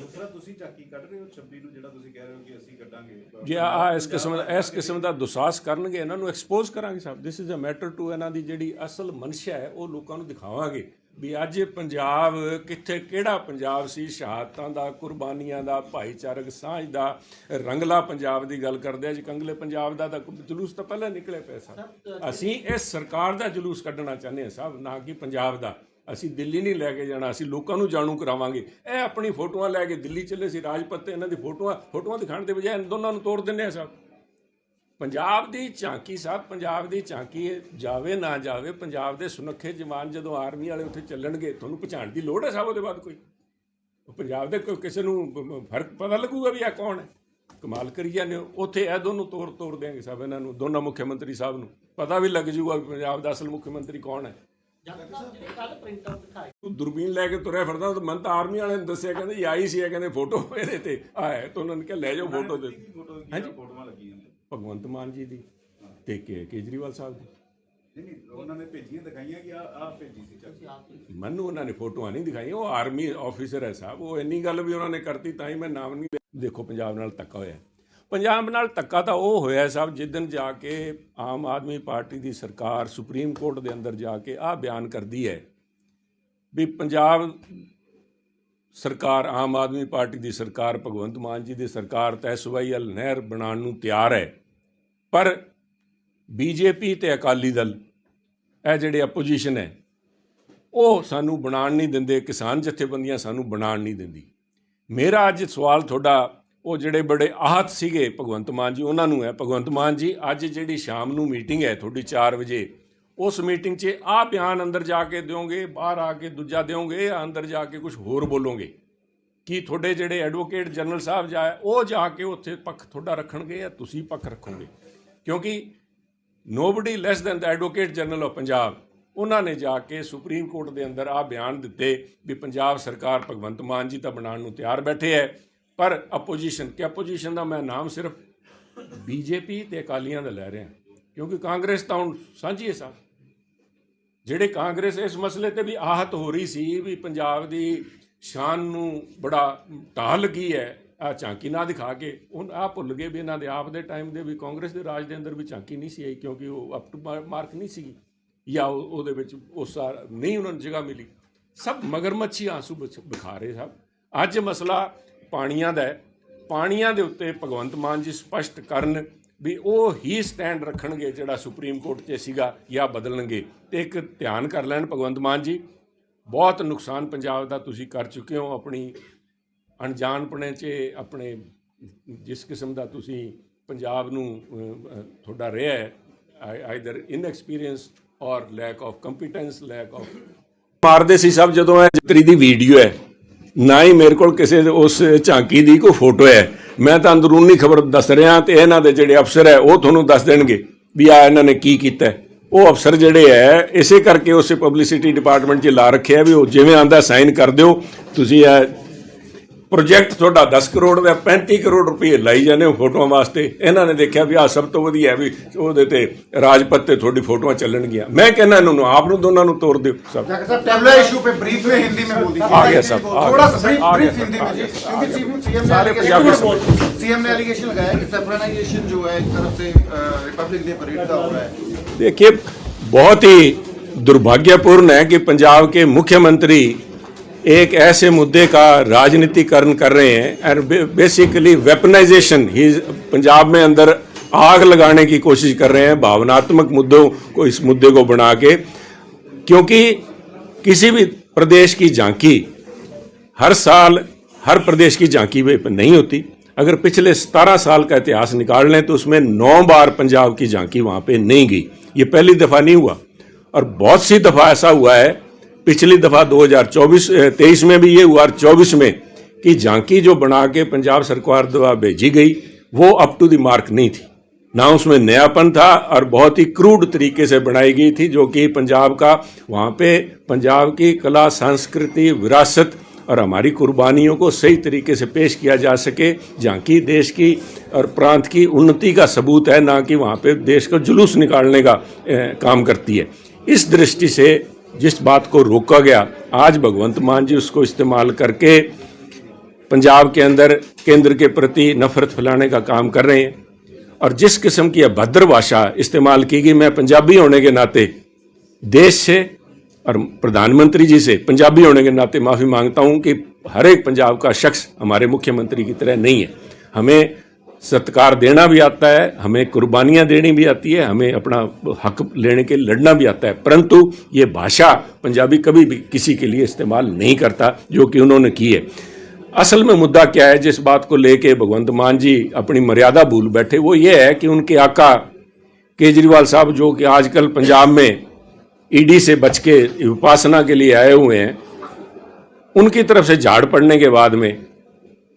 ਦੂਸਰਾ ਤੁਸੀਂ ਝਾਕੀ ਕੱਢ ਰਹੇ ਹੋ 26 ਨੂੰ ਜਿਹੜਾ ਤੁਸੀਂ ਕਹਿ ਰਹੇ ਹੋ ਕਿ ਅਸੀਂ ਕੱਢਾਂਗੇ। ਜੇ ਆ ਇਸ ਕਿਸਮ ਦਾ ਇਸ ਕਿਸਮ ਦਾ ਦੁਸਾਸ ਕਰਨਗੇ ਇਹਨਾਂ ਨੂੰ ਐਕਸਪੋਜ਼ ਕਰਾਂਗੇ ਸਾਹਿਬ ਇਜ਼ ਅ ਮੈਟਰ ਟੂ ਇਹਨਾਂ ਦੀ ਜਿਹੜੀ ਅਸਲ ਮਨਸ਼ਾ ਹੈ ਉਹ ਲੋਕਾਂ ਨੂੰ ਦਿਖਾਵਾਂਗੇ। ਵੀ ਅੱਜ ਪੰਜਾਬ ਕਿੱਥੇ ਕਿਹੜਾ ਪੰਜਾਬ ਸੀ? ਸ਼ਹਾਦਤਾਂ ਦਾ ਕੁਰਬਾਨੀਆਂ ਦਾ ਭਾਈਚਾਰਕ ਸਾਂਝ ਦਾ ਰੰਗਲਾ ਪੰਜਾਬ ਦੀ ਗੱਲ ਕਰਦੇ ਆ। ਜੀ ਕੰਗਲੇ ਪੰਜਾਬ ਦਾ ਤਾਂ ਜਲੂਸ ਤਾਂ ਪਹਿਲਾਂ ਨਿਕਲੇ ਪਿਆ ਸਾਹਿਬ ਅਸੀਂ ਇਸ ਸਰਕਾਰ ਦਾ ਜਲੂਸ ਕੱਢਣਾ ਚਾਹੁੰਦੇ ਹਾਂ ਸਾਹਿਬ ਨਾ ਕਿ ਪੰਜਾਬ ਦਾ। ਅਸੀਂ ਦਿੱਲੀ ਨਹੀਂ ਲੈ ਕੇ ਜਾਣਾ ਅਸੀਂ ਲੋਕਾਂ ਨੂੰ ਜਾਣੂ ਕਰਾਵਾਂਗੇ। ਇਹ ਆਪਣੀ ਫੋਟੋਆਂ ਲੈ ਕੇ ਦਿੱਲੀ ਚੱਲੇ ਸੀ ਰਾਜਪਥ ਤੇ ਇਹਨਾਂ ਦੀ ਫੋਟੋਆਂ ਫੋਟੋਆਂ ਦਿਖਾਉਣ ਦੇ ਬਜਾਏ ਦੋਨਾਂ ਨੂੰ ਤੋੜ ਦਿੰਦੇ ਆ ਸਾਹਿਬ ਪੰਜਾਬ ਦੀ ਝਾਂਕੀ ਸਾਹਿਬ ਪੰਜਾਬ ਦੀ ਝਾਂਕੀ ਜਾਵੇ ਨਾ ਜਾਵੇ ਪੰਜਾਬ ਦੇ ਸੁਨੱਖੇ ਜਵਾਨ ਜਦੋਂ ਆਰਮੀ ਵਾਲੇ ਉੱਥੇ ਚੱਲਣਗੇ ਤੁਹਾਨੂੰ ਪਛਾਣ ਦੀ ਲੋੜ ਹੈ ਸਾਹਿਬ ਉਹਦੇ ਬਾਅਦ ਕੋਈ? ਪੰਜਾਬ ਦੇ ਕੋਈ ਕਿਸੇ ਨੂੰ ਫ਼ਰਕ ਪਤਾ ਲੱਗੂਗਾ ਵੀ ਇਹ ਕੌਣ ਹੈ? ਕਮਾਲ ਕਰੀ ਜਾਂਦੇ ਹੋ। ਉੱਥੇ ਇਹ ਦੋਨੋਂ ਤੋੜ ਤੋੜ ਦੇਣਗੇ ਸਾਹਿਬ ਇਹਨਾਂ ਨੂੰ ਦੋਨਾਂ ਮੁੱਖ ਮੰਤਰੀ ਸਾਹਿਬ ਨੂੰ। ਪਤਾ ਵੀ ਲੱਗ ਜੂਗਾ ਵੀ ਪੰਜਾਬ ਦਾ ਅਸਲ ਮੁੱਖ ਮੰਤਰੀ ਕੌਣ ਹੈ। ਤੂੰ ਦੁਰਬੀਨ ਲੈ ਕੇ ਤੁਰਿਆ ਫਿਰਦਾ ਤਾਂ ਮਨ ਤਾਂ ਆਰਮੀ ਵਾਲਿਆਂ ਨੇ ਦੱਸਿਆ ਕਹਿੰਦੇ ਆਈ ਸੀ ਇਹ ਕਹਿੰਦੇ ਫੋਟੋ ਇਹਦੇ ਤੇ ਆ ਹੈ। ਤਾਂ ਉਹਨਾਂ ਨੇ ਕਿਹਾ ਲੈ ਜਾਓ ਫੋਟੋ ਫੋਟੋ ਕੀ ਫੋਟੋਆਂ ਲੱਗੀਆਂ ਭਗਵੰਤ ਮਾਨ ਜੀ ਦੀ ਤੇ ਕੇ ਕੇਜਰੀਵਾਲ ਸਾਹਿਬ ਦੀ। ਨਹੀਂ ਨਹੀਂ ਉਹਨਾਂ ਨੇ ਭੇਜੀਆਂ ਦਿਖਾਈਆਂ ਕਿ ਆ ਆ ਭੇਜੀ ਸੀ ਝਾਕੀ ਮੈਨੂੰ ਉਹਨਾਂ ਨੇ ਫੋਟੋਆਂ ਨਹੀਂ ਦਿਖਾਈਆਂ ਉਹ ਆਰਮੀ ਆਫੀਸਰ ਹੈ ਸਾਹਿਬ ਉਹ ਇੰਨੀ ਗੱਲ ਵੀ ਉਹਨਾਂ ਨੇ ਕਰਤੀ ਤਾਂ ਹੀ ਮੈਂ ਨਾਮ ਨਹੀਂ ਲਿਆ। ਦੇਖੋ ਪੰਜਾਬ ਨਾਲ ਧੱਕਾ ਹੋਇਆ। ਪੰਜਾਬ ਨਾਲ ਧੱਕਾ ਤਾਂ ਉਹ ਹੋਇਆ ਸਾਹਿਬ ਜਿੱਦਨ ਜਾ ਕੇ ਆਮ ਆਦਮੀ ਪਾਰਟੀ ਦੀ ਸਰਕਾਰ ਸੁਪਰੀਮ ਕੋਰਟ ਦੇ ਅੰਦਰ ਜਾ ਕੇ ਆਹ ਬਿਆਨ ਕਰਦੀ ਹੈ ਵੀ ਪੰਜਾਬ ਸਰਕਾਰ ਆਮ ਆਦਮੀ ਪਾਰਟੀ ਦੀ ਸਰਕਾਰ ਭਗਵੰਤ ਮਾਨ ਜੀ ਦੀ ਸਰਕਾਰ ਤੈਸਵਾਈਲ ਨਹਿਰ ਬਣਾਉਣ ਨੂੰ ਤਿਆਰ ਹੈ। ਪਰ ਬੀਜੇਪੀ ਤੇ ਅਕਾਲੀ ਦਲ, ਇਹ ਜਿਹੜੇ ਆਪੋਜੀਸ਼ਨ ਹੈ, ਉਹ ਸਾਨੂੰ ਬਣਾਉਣ ਨਹੀਂ ਦਿੰਦੇ, ਕਿਸਾਨ ਜਥੇਬੰਦੀਆਂ ਸਾਨੂੰ ਬਣਾਉਣ ਨਹੀਂ ਦਿੰਦੀ। ਮੇਰਾ ਅੱਜ ਸਵਾਲ ਤੁਹਾਡਾ, ਉਹ ਜਿਹੜੇ ਬੜੇ ਆਹਤ ਸੀਗੇ ਭਗਵੰਤ ਮਾਨ ਜੀ, ਉਹਨਾਂ ਨੂੰ ਹੈ। ਭਗਵੰਤ ਮਾਨ ਜੀ, ਅੱਜ ਜਿਹੜੀ ਸ਼ਾਮ ਨੂੰ ਮੀਟਿੰਗ ਹੈ ਤੁਹਾਡੀ 4 ਵਜੇ, ਉਸ ਮੀਟਿੰਗ 'ਚ ਆਹ ਬਿਆਨ ਅੰਦਰ ਜਾ ਕੇ ਦਿਓਗੇ, ਬਾਹਰ ਆ ਕੇ ਦੂਜਾ ਦਿਓਗੇ ਜਾਂ ਅੰਦਰ ਜਾ ਕੇ ਕੁਝ ਹੋਰ ਬੋਲੋਗੇ? ਕੀ ਤੁਹਾਡੇ ਜਿਹੜੇ ਐਡਵੋਕੇਟ ਜਨਰਲ ਸਾਹਿਬ ਜਾ ਉਹ ਜਾ ਕੇ ਉੱਥੇ ਪੱਖ ਤੁਹਾਡਾ ਰੱਖਣਗੇ ਜਾਂ ਤੁਸੀਂ ਪੱਖ ਰੱਖੋਗੇ? ਕਿਉਂਕਿ nobody less than the advocate general of Punjab ਉਹਨਾਂ ਨੇ ਜਾ ਕੇ ਸੁਪਰੀਮ ਕੋਰਟ ਦੇ ਅੰਦਰ ਆ ਬਿਆਨ ਦਿੱਤੇ ਵੀ ਪੰਜਾਬ ਸਰਕਾਰ ਭਗਵੰਤ ਮਾਨ ਜੀ ਤਾਂ ਬਣਾਉਣ ਨੂੰ ਤਿਆਰ ਬੈਠੇ ਹੈ, ਪਰ ਆਪੋਜੀਸ਼ਨ ਕਿ ਆਪੋਜੀਸ਼ਨ ਦਾ ਮੈਂ ਨਾਮ ਸਿਰਫ ਬੀਜੇਪੀ ਤੇ ਅਕਾਲੀਆਂ ਦਾ ਲੈ ਰਿਹਾ, ਕਿਉਂਕਿ ਕਾਂਗਰਸ ਤਾਂ ਹੁਣ ਸਾਂਝੀ ਹੈ ਸਭ। ਜਿਹੜੇ ਕਾਂਗਰਸ ਇਸ ਮਸਲੇ ਤੇ ਵੀ ਆਹਤ ਹੋ ਰਹੀ ਸੀ ਵੀ ਪੰਜਾਬ ਦੀ ਸ਼ਾਨ ਨੂੰ ਬੜਾ ਢਾਹ ਲੱਗੀ ਹੈ ਆ ਝਾਂਕੀ ਨਾ ਦਿਖਾ ਕੇ ਉਹ ਆ ਭੁੱਲ ਗਏ ਵੀ ਇਹਨਾਂ ਦੇ ਆਪ ਦੇ ਟਾਈਮ ਦੇ ਵੀ ਕਾਂਗਰਸ ਦੇ ਰਾਜ ਦੇ ਅੰਦਰ ਵੀ ਝਾਂਕੀ ਨਹੀਂ ਸੀ ਆਈ ਕਿਉਂਕਿ ਉਹ ਅਪ ਟੂ ਮਾਰਕ ਨਹੀਂ ਸੀ ਜਾਂ ਉਹਦੇ ਵਿੱਚ ਉਸ ਨਹੀਂ ਉਹਨਾਂ ਨੂੰ ਜਗ੍ਹਾ ਮਿਲੀ। ਸਭ ਮਗਰਮੱਛੀ ਆਂਸੂ ਬਚ- ਵਿਖਾ ਰਹੇ ਸਭ। ਅੱਜ ਮਸਲਾ ਪਾਣੀਆਂ ਦਾ ਹੈ। ਪਾਣੀਆਂ ਦੇ ਉੱਤੇ ਭਗਵੰਤ ਮਾਨ ਜੀ ਸਪਸ਼ਟ ਕਰਨ ਵੀ ਉਹ ਹੀ ਸਟੈਂਡ ਰੱਖਣਗੇ ਜਿਹੜਾ ਸੁਪਰੀਮ ਕੋਰਟ 'ਚ ਸੀਗਾ ਜਾਂ ਬਦਲਣਗੇ। ਤੇ ਇੱਕ ਧਿਆਨ ਕਰ ਲੈਣ ਭਗਵੰਤ ਮਾਨ ਜੀ, ਬਹੁਤ ਨੁਕਸਾਨ ਪੰਜਾਬ ਦਾ ਤੁਸੀਂ ਕਰ ਚੁੱਕੇ ਹੋ ਆਪਣੀ ਅਣਜਾਣਪਣੇ 'ਚ ਆਪਣੇ ਜਿਸ ਕਿਸਮ ਦਾ ਤੁਸੀਂ ਪੰਜਾਬ ਨੂੰ ਤੁਹਾਡਾ ਰਿਹਾ ਹੈ ਆਈਦਰ ਇਨਐਕਸਪੀਰੀਅੰਸ ਔਰ lack of competence lack of ਮਾਰਦੇ ਸੀ ਸਭ ਜਦੋਂ ਇਹ ਜਿੱਤਰੀ ਦੀ ਵੀਡੀਓ ਹੈ, ਨਾ ਹੀ ਮੇਰੇ ਕੋਲ ਕਿਸੇ ਉਸ ਝਾਂਕੀ ਦੀ ਕੋਈ ਫੋਟੋ ਹੈ। ਮੈਂ ਤਾਂ ਅੰਦਰੂਨੀ ਖਬਰ ਦੱਸ ਰਿਹਾ ਤੇ ਇਹਨਾਂ ਦੇ ਜਿਹੜੇ ਅਫਸਰ ਹੈ, ਉਹ ਤੁਹਾਨੂੰ ਦੱਸ ਦੇਣਗੇ ਵੀ ਆ ਇਹਨਾਂ ਨੇ ਕੀ ਕੀਤਾ ਉਹ ਅਫਸਰ ਜਿਹੜੇ ਹੈ, ਇਸੇ ਕਰਕੇ ਉਸੇ ਪਬਲਿਸਿਟੀ ਡਿਪਾਰਟਮੈਂਟ 'ਚ ਲਾ ਰੱਖਿਆ ਵੀ ਉਹ ਜਿਵੇਂ ਆਂਦਾ ਸਾਈਨ ਕਰ ਦਿਓ, ਤੁਸੀਂ ਇਹ ਪ੍ਰੋਜੈਕਟ ਤੁਹਾਡਾ 10 ਕਰੋੜ ਦਾ 35 ਕਰੋੜ ਰੁਪਏ ਲਾਈ ਜਾਂਦੇ ਹੋ ਫੋਟੋਆਂ ਵਾਸਤੇ ਇਹਨਾਂ ਨੇ ਦੇਖਿਆ ਵੀ ਆ ਸਭ ਤੋਂ ਵਧੀਆ ਹੈ ਵੀ ਉਹਦੇ ਤੇ ਰਾਜਪਥ ਤੇ ਤੁਹਾਡੀ ਫੋਟੋਆਂ ਚੱਲਣਗੀਆਂ ਮੈਂ ਕਹਿੰਦਾ ਇਹਨਾਂ ਨੂੰ ਆਪ ਨੂੰ ਦੋਨਾਂ ਨੂੰ ਤੋੜ ਦਿਓ ਸਭ डॉक्टर साहब टेबला इशू पे ब्रीफ में हिंदी में बोल दीजिए आ गया सब, आ थोड़ा गया सा सब, ब्रीफ आ गया ब्रीफ सब, हिंदी आ में गया जी सब, आ क्योंकि गया सीएम सारे ने पंजाबी समझ सीएम ने एलिगेशन लगाया कि सेफरानाइजेशन जो है एक तरफ से रिपब्लिक डे परेड का हो रहा है देखिए बहुत ही दुर्भाग्यपूर्ण है कि पंजाब के मुख्यमंत्री एक ऐसे मुद्दे का राजनीतिकरण कर रहे हैं और बेसिकली वेपनाइजेशन ही पंजाब में अंदर आग लगाने की कोशिश कर रहे हैं, भावनात्मक मुद्दों को इस मुद्दे को बना के, क्योंकि किसी भी प्रदेश की झांकी हर साल, हर प्रदेश की झांकी नहीं होती। अगर पिछले सतारह साल का इतिहास निकाल लें तो उसमें नौ बार पंजाब की झांकी वहाँ पे नहीं गई। ये पहली दफ़ा नहीं हुआ। और बहुत सी दफ़ा ऐसा हुआ है पिछली दफ़ा 2024 23 में भी ये हुआ और 24 में कि झांकी जो बना के पंजाब सरकार द्वारा भेजी गई वो अप टू द मार्क नहीं थी। ना उसमें नयापन था और बहुत ही क्रूड तरीके से बनाई गई थी जो कि पंजाब का वहाँ पे पंजाब की कला संस्कृति विरासत और हमारी कुर्बानियों को सही तरीके से पेश किया जा सके। झांकी देश की और प्रांत की उन्नति का सबूत है ना कि वहाँ पे देश को जुलूस निकालने का ए, काम करती है। इस दृष्टि से जिस बात को रोका गया, आज भगवंत मान जी उसको इस्तेमाल करके पंजाब के अंदर केंद्र के प्रति नफरत फैलाने का काम कर रहे हैं। और जिस किस्म की अभद्र भाषा इस्तेमाल की गई, मैं पंजाबी होने के नाते देश से और प्रधानमंत्री जी से पंजाबी होने के नाते माफ़ी माँगता हूँ कि हर एक पंजाब का शख्स हमारे मुख्यमंत्री की तरह नहीं है। हमें सत्कार देना भी आता है, हमें कुर्बानियाँ देनी भी आती है, हमें अपना हक लेने के लड़ना भी आता है। परंतु ये भाषा पंजाबी कभी भी किसी के लिए इस्तेमाल नहीं करता, जो कि उन्होंने की है। असल में मुद्दा क्या है, जिस बात को लेके भगवंत मान जी अपनी मर्यादा भूल बैठे, वो ये है कि उनके आका केजरीवाल साहब, जो कि आजकल पंजाब में ईडी से बच के उपासना के लिए आए हुए हैं, उनकी तरफ़ से झाड़ पड़ने के बाद में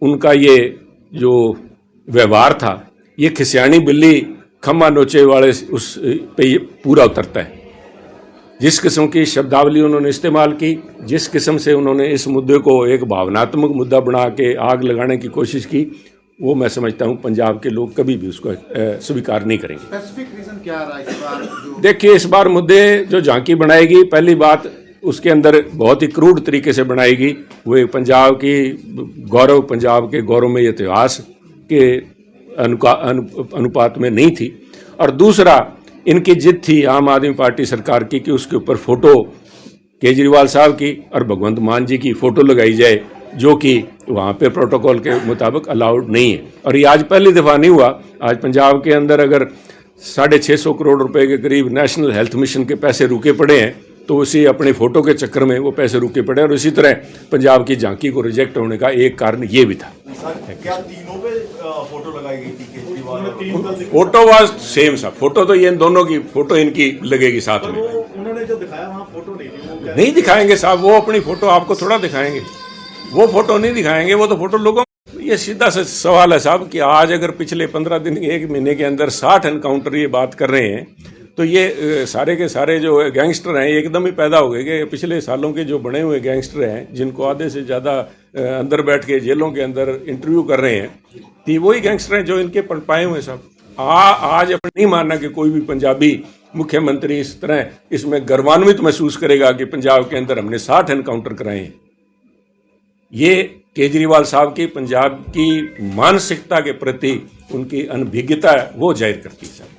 उनका ये जो व्यवहार था। ये खिसियानी बिल्ली खम्मा नोचे वाले उस पे ये पूरा उतरता है। जिस किस्म की शब्दावली उन्होंने इस्तेमाल की जिस किस्म से उन्होंने इस मुद्दे को एक भावनात्मक मुद्दा बना के आग लगाने की कोशिश की वो मैं समझता हूँ पंजाब के लोग कभी भी उसको स्वीकार नहीं करेंगे। देखिए इस बार मुद्दे जो झांकी बनाएगी पहली बात उसके अंदर बहुत ही क्रूड तरीके से बनाएगी। वो पंजाब की गौरव पंजाब के गौरव में इतिहास के अनु, अनुपात में नहीं थी। और दूसरा इनकी जिद थी आम आदमी पार्टी सरकार की कि उसके ऊपर फ़ोटो केजरीवाल साहब की और भगवंत मान जी की फ़ोटो लगाई जाए जो कि वहाँ पे प्रोटोकॉल के मुताबिक अलाउड नहीं है। और ये आज पहली दफ़ा नहीं हुआ। आज पंजाब के अंदर अगर साढ़े छः सौ करोड़ रुपए के करीब नेशनल हेल्थ मिशन के पैसे रुके पड़े हैं तो उसी अपने फ़ोटो के चक्कर में वो पैसे रुके पड़े और इसी तरह पंजाब की झांकी को रिजेक्ट होने का एक कारण ये भी था। क्या तीनों पे फ़ोटो लगाई गई थी फ़ोटो वाज सेम सा फ़ोटो तो ये इन दोनों की फ़ोटो इनकी लगेगी साथ में। उन्होंने जो दिखाया वहाँ फ़ोटो नहीं थी वो क्या नहीं दिखाएँगे साहब वो अपनी फ़ोटो आपको थोड़ा दिखाएँगे। वो फ़ोटो नहीं दिखाएँगे वो तो फ़ोटो लोगों ये सीधा सा सवाल है साहब कि आज अगर पिछले पंद्रह दिन एक महीने के अंदर साठ एनकाउंटर ये बात कर रहे हैं तो ये सारे के सारे जो गैंगस्टर हैं एकदम ही पैदा हो गए कि पिछले सालों के जो बने हुए गैंगस्टर हैं, जिनको आधे से ज़्यादा अंदर बैठ के जेलों के अंदर इंटरव्यू कर रहे हैं तो वही गैंगस्टर हैं जो इनके पनपाए हुए सब। आ, आज अपन नहीं मानना कि कोई भी पंजाबी मुख्यमंत्री इस तरह, इसमें गर्वान्वित महसूस करेगा कि पंजाब के अंदर हमने साठ एनकाउंटर कराए हैं। ये केजरीवाल साहब की, पंजाब की मानसिकता के प्रति उनकी अनभिज्ञता वो ज़ाहिर करती है